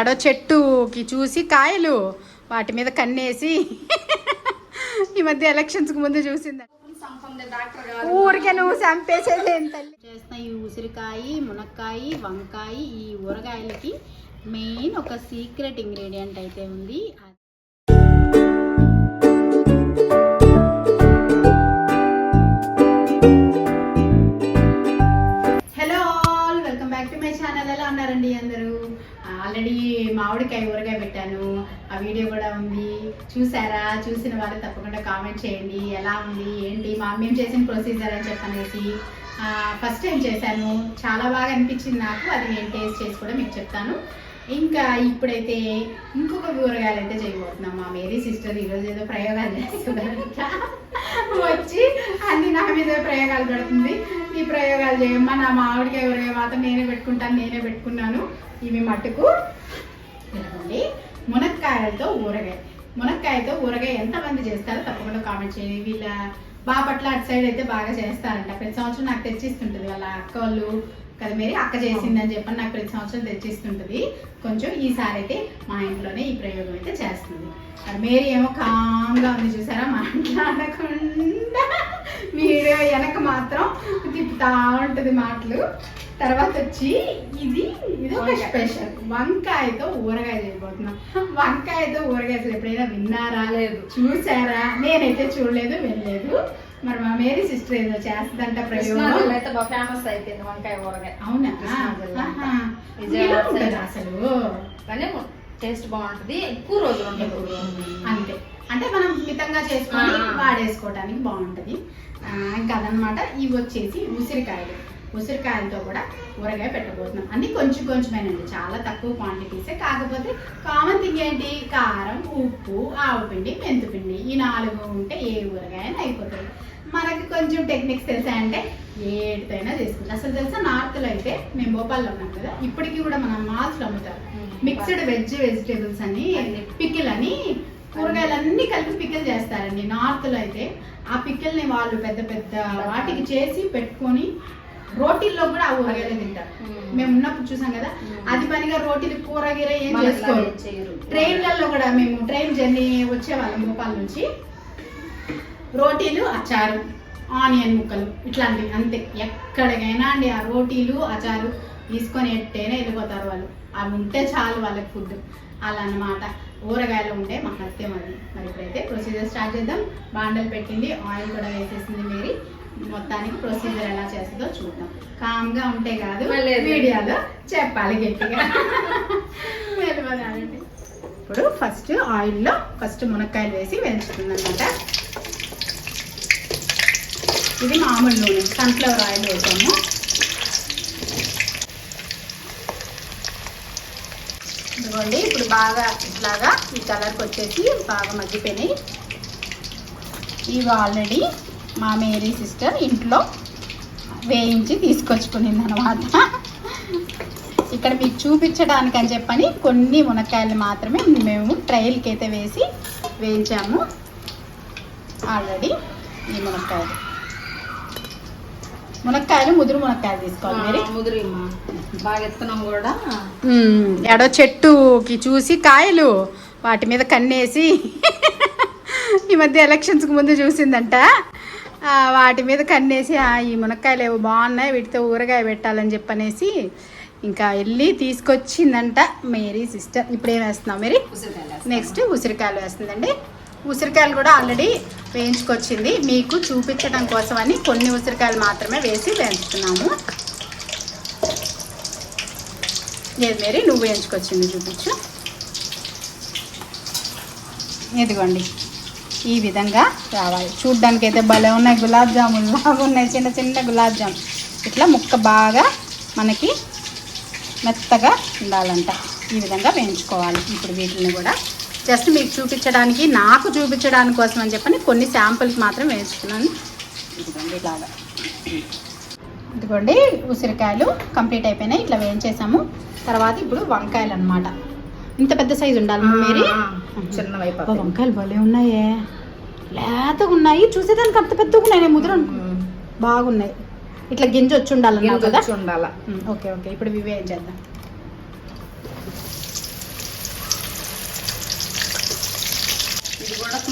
ఎడో చెట్టుకి చూసి కాయలు వాటి మీద కన్నేసి ఈ మధ్య ఎలక్షన్స్కు ముందు చూసింది. ఊరికే నువ్వు చంపేసేది ఏం తల్లి? చేస్తున్న ఈ ఉసిరికాయ మునక్కాయ వంకాయ ఈ ఊరగాయలకి మెయిన్ ఒక సీక్రెట్ ఇంగ్రీడియంట్ అయితే ఉంది. మామిడికాయ ఊరగాయ పెట్టాను. ఆ వీడియో కూడా ఉంది. చూసారా? చూసిన వాళ్ళు తప్పకుండా కామెంట్ చేయండి. ఎలా ఉంది? ఏంటి? మా మేము చేసిన ప్రొసీజర్ అని చెప్పనేసి ఫస్ట్ టైం చేశాను. చాలా బాగా అనిపించింది నాకు. అది నేను టేస్ట్ చేసి కూడా మీకు చెప్తాను. ఇంకా ఇప్పుడైతే ఇంకొక ఊరగాయలు అయితే చేయబోతున్నాం. మా మేరీ సిస్టర్ ఈరోజు ఏదో ప్రయోగాలు చేస్తుందంట. వచ్చి అన్ని నా మీద ప్రయోగాలు పెడుతుంది. ఈ ప్రయోగాలు చేయమ్మా. నా మామిడికాయ ఊరగాయ మాత్రం నేనే పెట్టుకుంటాను. నేనే పెట్టుకున్నాను. ఇవి మట్టుకు ఇదిగోండి మునక్కాయలతో ఊరగాయ. మునక్కాయతో ఊరగాయ ఎంతమంది చేస్తారో తప్పకుండా కామెంట్ చేయండి. వీళ్ళ బాపట్ల అటు సైడ్ అయితే బాగా చేస్తారంట. ప్రతి సంవత్సరం నాకు తెచ్చిస్తుంటుంది వాళ్ళ అక్క వాళ్ళు కదా మేరీ? అక్క చేసిందని చెప్పని నాకు ప్రతి సంవత్సరం తెచ్చిస్తుంటుంది. కొంచెం ఈసారి అయితే మా ఇంట్లోనే ఈ ప్రయోగం అయితే చేస్తుంది. మరి మేరీ ఏమో కామ్గా ఉంది చూసారా? మాట్లాడకుండా వీడియో వెనక మాత్రం తిప్పుతా ఉంటుంది మాటలు. తర్వాత వచ్చి ఇది ఇది ఒక స్పెషల్. వంకాయతో ఊరగాయ చేయబోతున్నాం. వంకాయతో ఊరగాయ ఎప్పుడైనా విన్నారా? లేదు. చూసారా? నేనైతే చూడలేదు వెళ్ళలేదు మరి మా మేరీ సిస్టర్ ఏదో చేస్తుందంట ప్రయోగం. అయితే బాగా ఫేమస్ అయిపోయింది వంకాయ ఊరగాయ అవునా. విజయవాడ ఉంటుందా. అసలు? కానీ టేస్ట్ బాగుంటది ఎక్కువ రోజులు ఉంటుంది అంతే. అంటే మనం మితంగా చేసుకొని. వాడేసుకోవడానికి బాగుంటది. ఇంకా అదనమాట ఇవి వచ్చేసి ఉసిరికాయలు. ఉసిరికాయలతో కూడా ఊరగాయ పెట్టబోతున్నాం. అన్ని కొంచెం కొంచెమేనండి. చాలా తక్కువ క్వాంటిటీసే కాకపోతే కామన్ థింగ్ ఏంటి? కారం ఉప్పు ఆవు పిండి మెంతుపిండి. ఈ నాలుగు ఉంటే ఏ ఊరగాయ అయిపోతుంది. మనకి కొంచెం టెక్నిక్స్ తెలుసా అంటే ఏటితోనైనా చేసుకుంటాం. అసలు తెలుసా? నార్త్లో అయితే మేము భోపాల్లో ఉన్నాం కదా ఇప్పటికీ కూడా మన మాల్స్లో అమ్ముతారు. మిక్స్డ్ వెజ్ వెజిటేబుల్స్ అని పికిల్ అని కూరగాయలన్నీ కలిపి పికిల్ చేస్తారండి. నార్త్లో అయితే ఆ పికిల్ని వాళ్ళు పెద్ద పెద్ద వాటికి చేసి పెట్టుకొని రోటీల్లో కూడా ఆ ఊరగాయలు తింటారు. మేము. ఉన్నప్పుడు చూసాం కదా అది పనిగా రోటీలు కూరగాయ ఏం చేసుకోరు. ట్రైన్లలో కూడా మేము ట్రైన్ జర్నీ వచ్చేవాళ్ళం భోపాల్ నుంచి. రోటీలు అచారు ఆనియన్ ముక్కలు ఇట్లాంటివి అంతే. ఎక్కడికైనా అండి ఆ రోటీలు అచారు తీసుకొని ఎట్టేనే వెళ్ళిపోతారు వాళ్ళు. అవి ఉంటే చాలు వాళ్ళకి ఫుడ్ అలా అన్నమాట ఊరగాయలు ఉంటే మహత్యం అది మరి ఇప్పుడైతే ప్రొసీజర్ స్టార్ట్ చేద్దాం. బాండలు పెట్టింది ఆయిల్ కూడా వేసేసింది మేరీ. మొత్తానికి ప్రొసీజర్ ఎలా చేస్తుందో చూద్దాం. కామ్గా ఉంటే కాదు వీడియోలో చెప్పాలి గట్టిగా. ఇప్పుడు ఫస్ట్ ఆయిల్లో ఫస్ట్ మునక్కాయలు వేసి వేయించుతుంది అనమాట ఇది మామూలు నూనె సన్ఫ్లవర్ ఆయిల్ వేసాము. ఇదిగోండి ఇప్పుడు బాగా ఇట్లాగా ఈ కలర్కి వచ్చేసి బాగా మగ్గిపోయినాయి. ఇవి ఆల్రెడీ మా మేరీ సిస్టర్ ఇంట్లో వేయించి తీసుకొచ్చుకునింది అనమాట ఇక్కడ మీకు చూపించడానికి అని చెప్పని కొన్ని మునక్కాయలు మాత్రమే మేము ట్రయల్కి అయితే వేసి వేయించాము. ఆల్రెడీ ఈ మునక్కాయలు. మునక్కాయలు ముదురు మునక్కాయలు తీసుకోవాలి మరి. ముదిరిమ్మా బాగా ఎత్తున్నాం కూడా. ఎడో చెట్టుకి చూసి కాయలు వాటి మీద కన్నేసి ఈ మధ్య ఎలక్షన్స్కి ముందు చూసిందంట. వాటి మీద కన్నేసి "ఆ, ఈ మునక్కాయలు ఏవో బాగున్నాయి వీటితో ఊరగాయ పెట్టాలని చెప్పనేసి ఇంకా వెళ్ళి తీసుకొచ్చిందంట మేరీ సిస్టర్. ఇప్పుడు ఏం వేస్తున్నావు మేరీ? నెక్స్ట్ ఉసిరికాయలు వేస్తుందండి. ఉసిరికాయలు కూడా ఆల్రెడీ వేయించుకొచ్చింది. మీకు చూపించడం కోసమని కొన్ని ఉసిరికాయలు మాత్రమే వేసి వేయించుతున్నాము ఏది మేరీ? నువ్వు వేయించుకొచ్చింది చూపించు. ఇదిగోండి. ఈ విధంగా రావాలి. చూడ్డానికి అయితే భలే ఉన్నాయి గులాబ్ జామున్ లాగా ఉన్నాయి. చిన్న చిన్న గులాబ్ జామ్. ఇట్లా ముక్క బాగా మనకి మెత్తగా ఉండాలంట. ఈ విధంగా వేయించుకోవాలి. ఇప్పుడు వీటిని కూడా జస్ట్ మీకు చూపించడానికి నాకు చూపించడానికి కోసం అని చెప్పని కొన్ని శాంపుల్కి మాత్రం వేయించుకున్నాను ఇదిగోండి ఇలాగా. ఇదిగోండి ఉసిరికాయలు కంప్లీట్ అయిపోయినాయి. ఇట్లా వేయించేసాము. తర్వాత ఇప్పుడు వంకాయలు అన్నమాట. ఇంత పెద్ద సైజు ఉండాలి మేరీ? చిన్న అబ్బా, వైపు వంకాయలు భలే ఉన్నాయే. లేతగా ఉన్నాయి. చూసేదానికి అంత పెద్దగా ఉన్నాయి. నేను ముద్ర బాగున్నాయి. ఇట్లా గింజ వచ్చి కదా? ఉండాల? Okay okay. ఇప్పుడు ఇవి ఏం చేద్దాం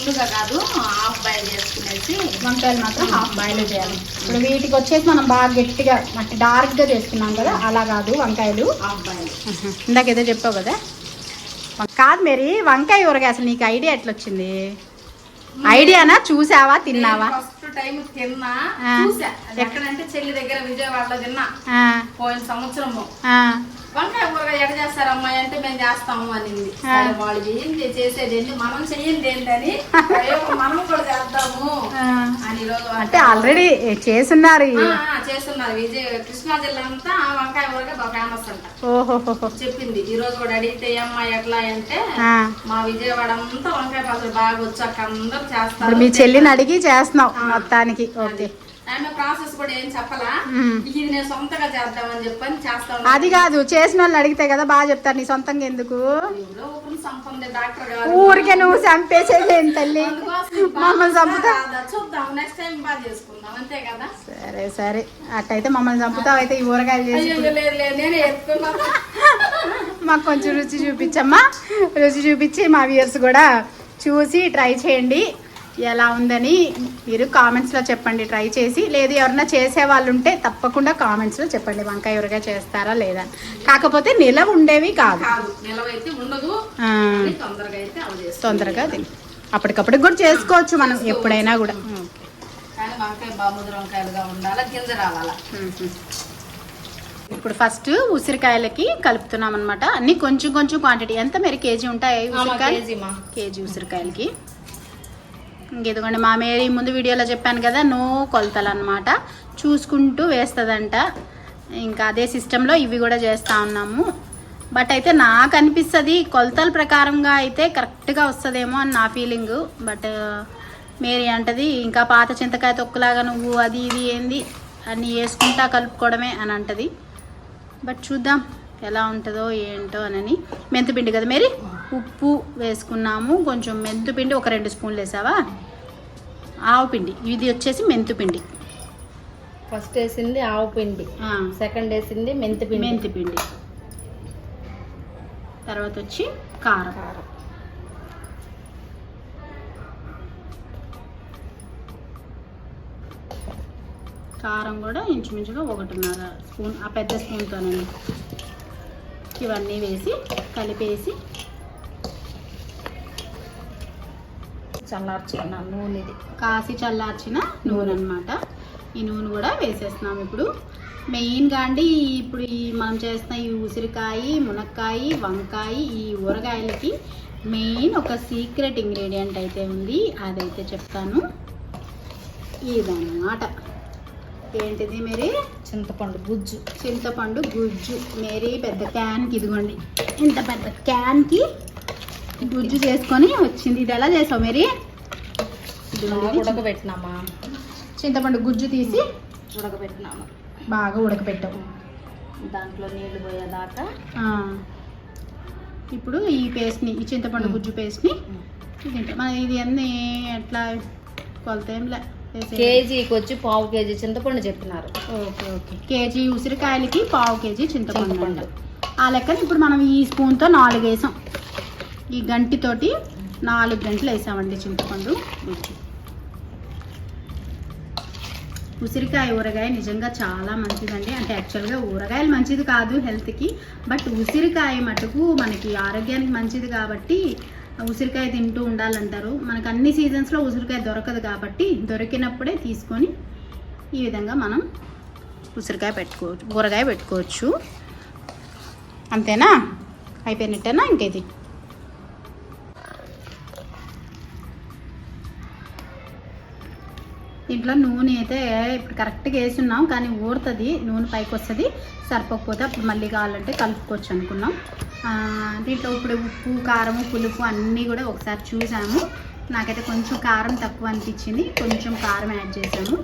ఫుల్గా కాదు హాఫ్ బాయిల్ చేసుకునేసి వంకాయలు మాత్రం హాఫ్ బాయిల్ చేయాలి. ఇప్పుడు వీటికి వచ్చేసి మనం బాగా గట్టిగా అంటే డార్క్గా చేసుకున్నాం కదా అలా కాదు వంకాయలు. Half boil. ఇందాక ఏదో చెప్పావు కదా? కాదు మేరీ వంకాయ ఊరగాయ అసలు నీకు ఐడియా ఎట్లా వచ్చింది ఐడియానా? చూసావా? తిన్నావా? టైం తిన్నా ఎక్కడంటే చెల్లి దగ్గర విజయవాడలో తిన్నా. పోయిన సంవత్సరము. వంకాయ ఊరగా ఎడ చేస్తారు అమ్మాయి అంటే మేము చేస్తాము అనింది. వాళ్ళు ఏంటి చేసేది ఏంటి మనం చెయ్యింది ఏంటని మనం కూడా చేద్దాము ఆ. అని అంటే ఆల్రెడీ చేస్తున్నారు చేస్తున్నారు. విజయ కృష్ణా జిల్లా అంతా వంకాయ బాగా ఫేమస్ అంట. చెప్పింది. ఈ రోజు కూడా అడిగితే అమ్మ ఎట్లా? అంటే. మా విజయవాడ అంతా వంకాయ పచ్చడి బాగా వచ్చు అక్కడ అందరూ చేస్తారు మీ చెల్లిని అడిగి చేస్తున్నావు. మొత్తానికి ఓకే. ఆమె ప్రాసెస్ కూడా ఏం చెప్పలా? మ్మ్. ఇది నేను సొంతగా చేద్దామని చెప్పని చేస్తా అది కాదు చేసిన వాళ్ళని అడిగితే కదా బాగా చెప్తారు నీ సొంతంగా ఎందుకు? ఊరికే నువ్వు చంపేసేదేం తల్లి? మమ్మల్ని చంపుతా? రాదా? చూద్దాం నెక్స్ట్ టైం బాగా చేసుకుందాం అంతే కదా? సరే సరే. అట్టయితే మమ్మల్ని చంపుతావు అయితే ఈ ఊరగాయలు చేసి మాకు కొంచెం రుచి చూపించమ్మా. రుచి చూపించి మా వ్యూయర్స్ కూడా చూసి ట్రై చేయండి. ఎలా ఉందని మీరు కామెంట్స్లో చెప్పండి. ట్రై చేసి లేదు ఎవరన్నా చేసే వాళ్ళు ఉంటే తప్పకుండా కామెంట్స్లో చెప్పండి. వంకాయ ఊరగా చేస్తారా లేదా? కాకపోతే నిలవ ఉండేవి కాదు. తొందరగా తిని అప్పటికప్పటికి కూడా చేసుకోవచ్చు మనం ఎప్పుడైనా కూడా. ఇప్పుడు ఫస్ట్ ఉసిరికాయలకి కలుపుతున్నాం అనమాట అన్ని కొంచెం కొంచెం క్వాంటిటీ ఎంత మరి కేజీ ఉంటాయి ఉసిరికాయలు? మా. కేజీ ఉసిరికాయలకి. ఇంకెందుకంటే మా మేరీ ముందు వీడియోలో చెప్పాను కదా నో కొలతలు అనమాట చూసుకుంటూ వేస్తుందంట. ఇంకా అదే సిస్టంలో ఇవి కూడా చేస్తూ ఉన్నాము. బట్ అయితే నాకు అనిపిస్తుంది కొలతల ప్రకారంగా అయితే కరెక్ట్గా వస్తుందేమో అని నా ఫీలింగ్. బట్ మేరీ అంటది ఇంకా పాత చింతకాయ తొక్కులాగా నువ్వు అది ఇది ఏంది అన్నీ వేసుకుంటా కలుపుకోవడమే అని అంటది. బట్ చూద్దాం ఎలా ఉంటుందో ఏంటో అని మెంతుపిండి కదా మేరీ? ఉప్పు వేసుకున్నాము. కొంచెం మెంతుపిండి ఒక రెండు స్పూన్లు వేసావా? ఆవు పిండి. ఇది వచ్చేసి మెంతుపిండి. ఫస్ట్ వేసింది ఆవు పిండి. సెకండ్ వేసింది మెంతి పిండి మెంతిపిండి. తర్వాత వచ్చి కారం. కారం. కారం కూడా ఇంచుమించుగా ఒకటిన్నర స్పూన్ ఆ పెద్ద స్పూన్తోనండి ఇవన్నీ వేసి కలిపేసి చల్లార్చుకున్నాను నూనె ఇది కాసి చల్లార్చిన నూనె అన్నమాట ఈ నూనె కూడా వేసేస్తున్నాం ఇప్పుడు. మెయిన్గా అండి ఇప్పుడు ఈ మనం చేస్తున్న ఈ ఉసిరికాయ మునక్కాయ వంకాయ ఈ ఊరగాయలకి మెయిన్ ఒక సీక్రెట్ ఇంగ్రీడియంట్ అయితే ఉంది. అదైతే చెప్తాను. ఇదన్నమాట. ఏంటిది మరి? చింతపండు గుజ్జు. చింతపండు గుజ్జు. మేరీ పెద్ద క్యాన్కి ఇదిగోండి. ఇంత పెద్ద క్యాన్కి గుజ్జు చేసుకొని వచ్చింది. ఇది ఎలా చేసావు మేరీ? ఉడకబెట్టినామా? చింతపండు గుజ్జు తీసి ఉడకబెట్టినాము. బాగా ఉడకపెట్టావు దాంట్లో నీళ్ళు పోయేదాకా. ఇప్పుడు ఈ పేస్ట్ని ఈ చింతపండు. గుజ్జు పేస్ట్ని తింటాం. మన ఇది అన్నీ ఎట్లా కొలత ఏంలే. కేజీకి వచ్చి పావు కేజీ చింతపండు చెప్పినారు. Okay okay. కేజీ ఉసిరికాయలకి పావు కేజీ చింతపండు. ఆ లెక్కన ఇప్పుడు మనం ఈ స్పూన్తో నాలుగు వేసాం ఈ గంటితోటి నాలుగు గంటలు వేసామండి చింతపండు. గుజ్జు ఉసిరికాయ ఊరగాయ నిజంగా చాలా మంచిదండి. అంటే యాక్చువల్గా ఊరగాయలు మంచిది కాదు హెల్త్కి బట్ ఉసిరికాయ మటుకు మనకి ఆరోగ్యానికి మంచిది కాబట్టి ఉసిరికాయ తింటూ ఉండాలంటారు. మనకు అన్ని సీజన్స్లో ఉసిరికాయ దొరకదు కాబట్టి దొరికినప్పుడే తీసుకొని ఈ విధంగా మనం ఉసిరికాయ పెట్టుకోవచ్చు ఊరగాయ పెట్టుకోవచ్చు. అంతేనా? అయిపోయినట్టేనా? ఇంకేది? దీంట్లో నూనె అయితే ఇప్పుడు కరెక్ట్గా వేసున్నాం కానీ ఊరుతుంది నూనె పైకి వస్తుంది. సరిపోకపోతే అప్పుడు మళ్ళీ కావాలంటే కలుపుకోవచ్చు అనుకున్నాం. దీంట్లో ఇప్పుడు ఉప్పు కారం పులుపు అన్నీ కూడా ఒకసారి చూసాము. నాకైతే కొంచెం కారం తక్కువ అనిపించింది కొంచెం కారం యాడ్ చేసాము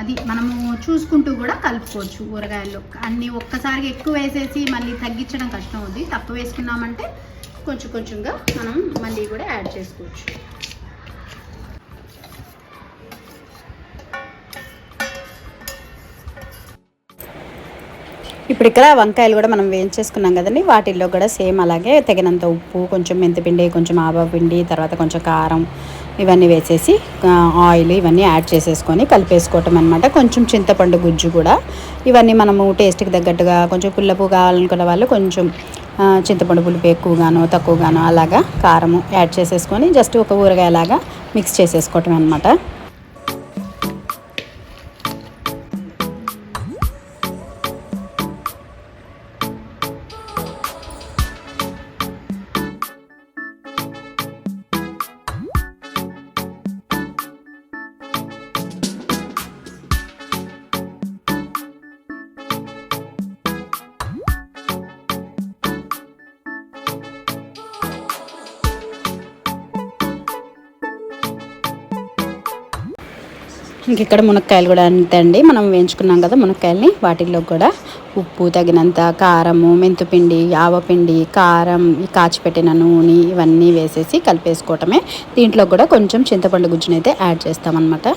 అది మనము చూసుకుంటూ కూడా కలుపుకోవచ్చు ఊరగాయలు అన్నీ ఒక్కసారిగా ఎక్కువ వేసేసి మళ్ళీ తగ్గించడం కష్టం అవుద్ది. తక్కువ వేసుకున్నామంటే కొంచెం కొంచెంగా మనం మళ్ళీ కూడా యాడ్ చేసుకోవచ్చు. ఇప్పుడు ఇక్కడ వంకాయలు కూడా మనం వేయించేసుకున్నాం కదండి. వాటిల్లో కూడా సేమ్ అలాగే తగినంత ఉప్పు కొంచెం మెంతిపిండి కొంచెం ఆవా పిండి తర్వాత కొంచెం కారం ఇవన్నీ వేసేసి ఆయిల్ ఇవన్నీ యాడ్ చేసేసుకొని కలిపేసుకోవటం అనమాట కొంచెం చింతపండు గుజ్జు కూడా ఇవన్నీ మనము టేస్ట్కి తగ్గట్టుగా కొంచెం పుల్లపు కావాలనుకున్న వాళ్ళు కొంచెం చింతపండు పులుపు ఎక్కువగానో తక్కువగానో అలాగా కారము యాడ్ చేసేసుకొని జస్ట్ ఒక ఊరగాయలాగా మిక్స్ చేసేసుకోవటం అనమాట ఇంక ఇక్కడ మునక్కాయలు కూడా అంతే అండి. మనం వేయించుకున్నాం కదా మునక్కాయల్ని. వాటిల్లో కూడా ఉప్పు తగినంత కారము మెంతుపిండి ఆవపిండి కారం ఈ కాచిపెట్టిన నూనె ఇవన్నీ వేసేసి కలిపేసుకోవటమే. దీంట్లో కూడా కొంచెం చింతపండు గుజ్జునైతే యాడ్ చేస్తామన్నమాట.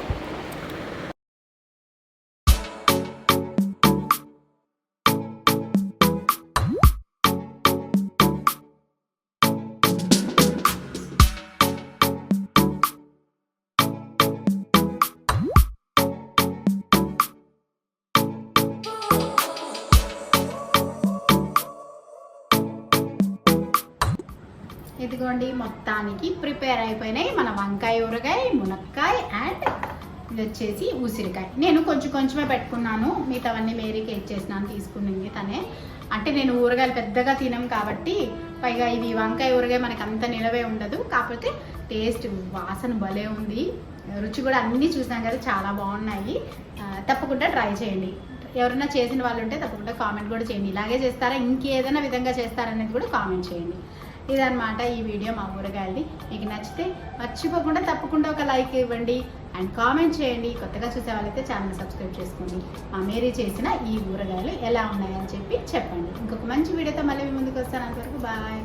ఇదిగోండి మొత్తానికి ప్రిపేర్ అయిపోయినాయి మన వంకాయ ఊరగాయ మునక్కాయ అండ్ ఇది వచ్చేసి ఉసిరికాయ. నేను కొంచెం కొంచెమే పెట్టుకున్నాను మిగతావన్నీ మేరీకి ఇచ్చేసినాను తీసుకున్నది తనే. అంటే నేను ఊరగాయలు పెద్దగా తినం కాబట్టి పైగా ఇది వంకాయ ఊరగాయ మనకు అంత నిలవే ఉండదు. కాకపోతే టేస్ట్ వాసన భలే ఉంది. రుచి కూడా అన్నీ చూసాం కదా చాలా బాగున్నాయి. తప్పకుండా ట్రై చేయండి. ఎవరైనా చేసిన వాళ్ళు ఉంటే తప్పకుండా కామెంట్ కూడా చేయండి. ఇలాగే చేస్తారా? ఇంకేదైనా విధంగా చేస్తారనేది కూడా కామెంట్ చేయండి. ఇదన్నమాట ఈ వీడియో మా ఊరగాయలది. మీకు నచ్చితే మర్చిపోకుండా తప్పకుండా ఒక లైక్ ఇవ్వండి. అండ్ కామెంట్ చేయండి. కొత్తగా చూసే వాళ్ళైతే ఛానల్ సబ్స్క్రైబ్ చేసుకోండి. మా మేరీ చేసిన ఈ ఊరగాయలు ఎలా ఉన్నాయని చెప్పి చెప్పండి. ఇంకొక మంచి వీడియోతో మళ్ళీ ముందుకు వస్తాను అంతవరకు. బాయ్.